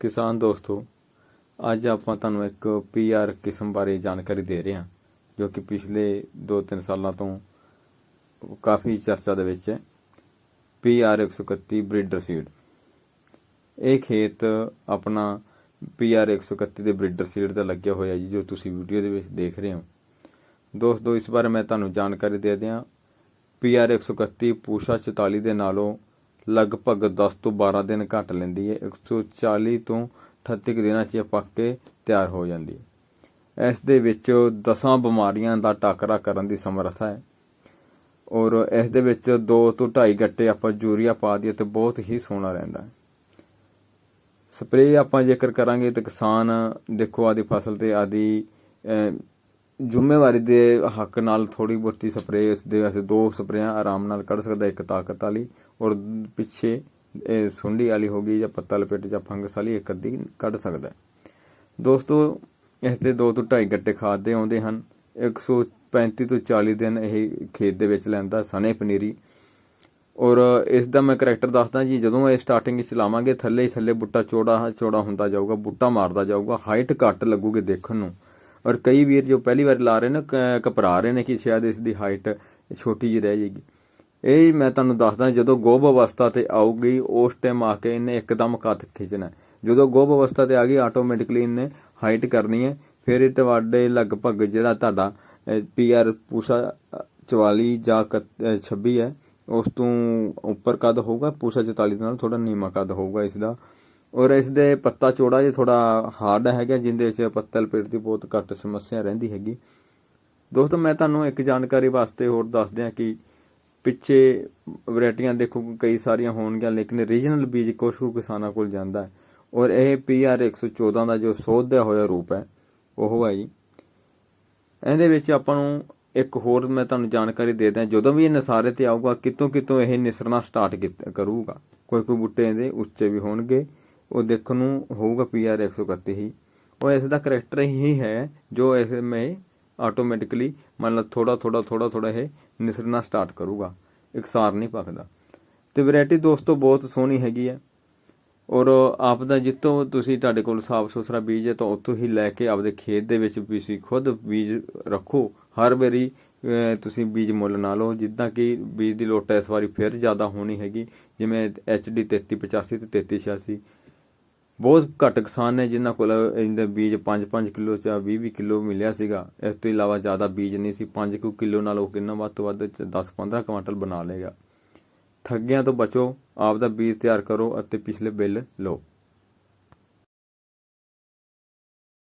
ਕਿਸਾਨ ਦੋਸਤੋ, ਅੱਜ ਆਪਾਂ ਤੁਹਾਨੂੰ ਇੱਕ ਪੀਆਰ ਕਿਸਮ ਬਾਰੇ ਜਾਣਕਾਰੀ ਦੇ ਰਹੇ ਹਾਂ, ਜੋ ਕਿ ਪਿਛਲੇ 2-3 ਸਾਲਾਂ ਤੋਂ ਕਾਫੀ ਚਰਚਾ ਦੇ ਵਿੱਚ ਹੈ। PR 131 breeder seed. ਇਹ ਖੇਤ ਆਪਣਾ ਪੀਆਰ 131 ਦੇ ਬਰੀਡਰ ਸੀਡ ਦਾ ਲੱਗਿਆ ਹੋਇਆ ਜੀ, ਜੋ ਤੁਸੀਂ ਵੀਡੀਓ ਦੇ ਵਿੱਚ ਦੇਖ ਰਹੇ ਹੋ। ਦੋਸਤੋ, ਇਸ ਬਾਰੇ ਮੈਂ ਤੁਹਾਨੂੰ ਜਾਣਕਾਰੀ ਦੇ ਦਿਆਂ। ਪੀਆਰ 131 ਪੂਸ਼ਾ 44 ਦੇ ਨਾਲੋਂ ਲਗਭਗ 10 ਤੋਂ 12 ਦਿਨ ਘੱਟ ਲੈਂਦੀ ਹੈ। 140 ਤੋਂ 38 ਕੁ ਦਿਨਾਂ 'ਚ ਪੱਕ ਕੇ ਤਿਆਰ ਹੋ ਜਾਂਦੀ ਹੈ। ਇਸ ਦੇ ਵਿੱਚ 10 ਬਿਮਾਰੀਆਂ ਦਾ ਟਾਕਰਾ ਕਰਨ ਦੀ ਸਮਰੱਥਾ ਹੈ। ਔਰ ਇਸ ਦੇ ਵਿੱਚ 2 ਤੋਂ 2.5 ਗੱਟੇ ਆਪਾਂ ਯੂਰੀਆ ਪਾ ਦਈਏ ਤੇ ਬਹੁਤ ਹੀ ਸੋਹਣਾ ਰਹਿੰਦਾ ਹੈ। ਸਪਰੇਅ ਆਪਾਂ ਜੇਕਰ ਕਰਾਂਗੇ ਤਾਂ ਕਿਸਾਨ ਦੇਖੋ ਆਦੀ ਫਸਲ ਤੇ ਆਦੀ ਜ਼ਿੰਮੇਵਾਰੀ ਦੇ ਹੱਕ ਨਾਲ ਥੋੜੀ ਬਹੁਤੀ ਸਪਰੇਅ, ਇਸ ਦੇ ਵਾਸਤੇ ਦੋ ਸਪਰੇਆਂ ਆਰਾਮ ਨਾਲ ਕੱਢ ਸਕਦਾ, ਇੱਕ ਤਾਕਤ ਵਾਲੀ ਔਰ ਪਿੱਛੇ ਇਹ ਸੁੰਡੀ ਵਾਲੀ ਹੋ ਗਈ ਜਾਂ ਪੱਤਾ ਲਪੇਟ ਜਾਂ ਫੰਗਸ ਵਾਲੀ, ਇੱਕ ਅੱਧੀ ਕੱਢ ਸਕਦਾ ਦੋਸਤੋ, ਇਸ ਦੇ 2 ਤੋਂ 2.5 ਗੱਟੇ ਖਾਦ ਦੇ ਆਉਂਦੇ ਹਨ। 135 ਤੋਂ 40 ਦਿਨ ਇਹ ਖੇਤ ਦੇ ਵਿੱਚ ਲੈਂਦਾ, ਸਣੇ ਪਨੀਰੀ। ਔਰ ਇਸ ਦਾ ਮੈਂ ਕਰੈਕਟਰ ਦੱਸਦਾ ਜੀ, ਜਦੋਂ ਇਹ ਸਟਾਰਟਿੰਗ ਵਿੱਚ ਲਾਵਾਂਗੇ, ਥੱਲੇ ਹੀ ਥੱਲੇ ਬੁੱਟਾ ਚੌੜਾ ਚੌੜਾ ਹੁੰਦਾ ਜਾਊਗਾ, ਬੁੱਟਾ ਮਾਰਦਾ ਜਾਊਗਾ, ਹਾਈਟ ਘੱਟ ਲੱਗੂਗੀ ਦੇਖਣ ਨੂੰ। ਔਰ ਕਈ ਵੀਰ ਜੋ ਪਹਿਲੀ ਵਾਰ ਲਾ ਰਹੇ ਨੇ ਕ- ਘਬਰਾ ਰਹੇ ਨੇ ਕਿ ਸ਼ਾਇਦ ਇਸ ਦੀ ਹਾਈਟ ਛੋਟੀ ਜਿਹੀ ਰਹਿ ਜਾਏਗੀ। ਇਹ ਮੈਂ ਤੁਹਾਨੂੰ ਦੱਸਦਾ ਜਦੋਂ ਗੋਭ ਅਵਸਥਾ ਤੇ ਆਊਗੀ ਉਸ ਟਾਈਮ ਆ ਕੇ ਇਹਨੇ ਇੱਕਦਮ ਕੱਦ ਖਿੱਚਣਾ। ਜਦੋਂ ਗੋਭ ਅਵਸਥਾ ਤੇ ਆ ਗਈ ਆਟੋਮੈਟਿਕਲੀ ਇਹਨੇ ਹਾਈਟ ਕਰਨੀ ਹੈ। ਫਿਰ ਇਹ ਤੁਹਾਡੇ ਲਗਭਗ ਜਿਹੜਾ ਤੁਹਾਡਾ ਪੀਆਰ ਪੂਸਾ ਅ, 44 ਜਾਂ ਇਕੱਤ- ਅ, 26 ਹੈ ਉਸ ਤੋਂ ਉੱਪਰ ਕੱਦ ਹੋਊਗਾ ਪੂਸਾ 44 ਨਾਲ ਥੋੜਾ ਨੀਵਾਂ ਕੱਦ ਹੋਊਗਾ ਇਸ ਦਾ। ਔਰ ਇਸ ਦੇ ਪੱਤਾ ਚੌੜਾ ਜਿਹਾ ਥੋੜਾ ਹਾਰਡ ਹੈਗਾ, ਜਿੰਦੇ ਵਿੱਚ ਪੱਤਲ ਪੇਟ ਦੀ ਬਹੁਤ ਘੱਟ ਸਮੱਸਿਆ ਰਹਿੰਦੀ ਹੈਗੀ। ਦੋਸਤੋ, ਮੈਂ ਤੁਹਾਨੂੰ ਇੱਕ ਜਾਣਕਾਰੀ ਵਾਸਤੇ ਹੋਰ ਦੱਸ ਦਿਆਂ ਕਿ ਪਿੱਛੇ ਵੈਰਾਈਟੀਆਂ ਦੇਖੋ, ਕਈ ਸਾਰੀਆਂ ਹੋਣਗੀਆਂ, ਲੇਕਿਨ ਰੀਜਨਲ ਬੀਜ ਕੁਛ ਕੁ ਕਿਸਾਨਾਂ ਕੋਲ ਜਾਂਦਾ ਹੈ। ਔਰ ਇਹ ਪੀਆਰ 114 ਦਾ ਜੋ ਸੋਧਿਆ ਹੋਇਆ ਰੂਪ ਹੈ, ਉਹ ਹੈ ਜੀ। ਇਹਦੇ ਵਿੱਚ ਆਪਾਂ ਨੂੰ ਇੱਕ ਹੋਰ ਮੈਂ ਤੁਹਾਨੂੰ ਜਾਣਕਾਰੀ ਦੇ ਦਿਆਂ, ਜਦੋਂ ਵੀ ਇਹ ਨਸਾਰੇ ਤੇ ਆਊਗਾ ਕਿਤੋਂ ਕਿਤੋਂ ਇਹ ਨਿਸਰਨਾ ਸਟਾਰਟ ਕਰੂਗਾ। ਕੋਈ ਕੋਈ ਬੂਟੇ ਇਹਦੇ ਉੱਚੇ ਵੀ ਹੋਣਗੇ ਉਹ ਦੇਖਣ ਨੂੰ ਹੋਊਗਾ ਪੀਆਰ 131 ਹੀ। ਉਹ ਇਸ ਦਾ ਕਰੈਕਟਰ ਹੀ ਹੈ ਜੋ ਇਸ में ਆਟੋਮੈਟਿਕਲੀ ਮੰਨ ਲਓ ਥੋੜਾ ਥੋੜਾ ਥੋੜਾ ਥੋੜਾ ਇਹ ਨਿਸਰਨਾ ਸਟਾਰਟ ਕਰੂਗਾ। ਇਕਸਾਰ ਨਹੀਂ ਪੱਕਦਾ ਤੇ ਵੈਰਾਈਟੀ ਦੋਸਤੋ ਬਹੁਤ ਸੋਹਣੀ ਹੈਗੀ ਹੈ। ਔਰ ਆਪ ਦਾ ਜਿੱਤੋਂ ਤੁਸੀਂ ਤੁਹਾਡੇ ਕੋਲ ਸਾਫ਼ ਸੁਥਰਾ ਬੀਜ ਹੈ ਤਾਂ ਉੱਥੋਂ ਹੀ ਲੈ ਕੇ ਆਪਦੇ ਖੇਤ ਦੇ ਵਿੱਚ ਤੁਸੀਂ ਖੁਦ ਬੀਜ ਰੱਖੋ। ਹਰ ਵਾਰੀ ਤੁਸੀਂ ਬੀਜ ਮੁੱਲ ਨਾ ਲਓ। ਜਿੱਦਾਂ ਕਿ ਬੀਜ ਦੀ ਲੋਟ ਇਸ ਵਾਰੀ ਫਿਰ ਜ਼ਿਆਦਾ ਹੋਣੀ ਹੈਗੀ। ਜਿਵੇਂ HD 3385 ਤੇ 3386 ਬਹੁਤ ਘੱਟ ਕਿਸਾਨ ਨੇ ਜਿਨ੍ਹਾਂ ਕੋਲ ਇਹਦੇ ਬੀਜ 5-5 ਕਿਲੋ ਜਾਂ 20-20 ਕਿਲੋ ਮਿਲਿਆ ਸੀਗਾ। ਇਸ ਤੋਂ ਇਲਾਵਾ ਜ਼ਿਆਦਾ ਬੀਜ ਨਹੀਂ ਸੀ। 5 ਕਿਲੋ ਨਾਲ ਉਹ ਕਿੰਨਾ ਵੱਧ ਤੋਂ ਵੱਧ 10-15 ਕੁਆਂਟਲ ਬਣਾ ਲੇਗਾ ਠੱਗਿਆਂ ਤੋਂ ਬਚੋ ਆਪ ਦਾ ਬੀਜ ਤਿਆਰ ਕਰੋ ਅਤੇ ਪਿਛਲੇ ਬਿੱਲ ਲਓ।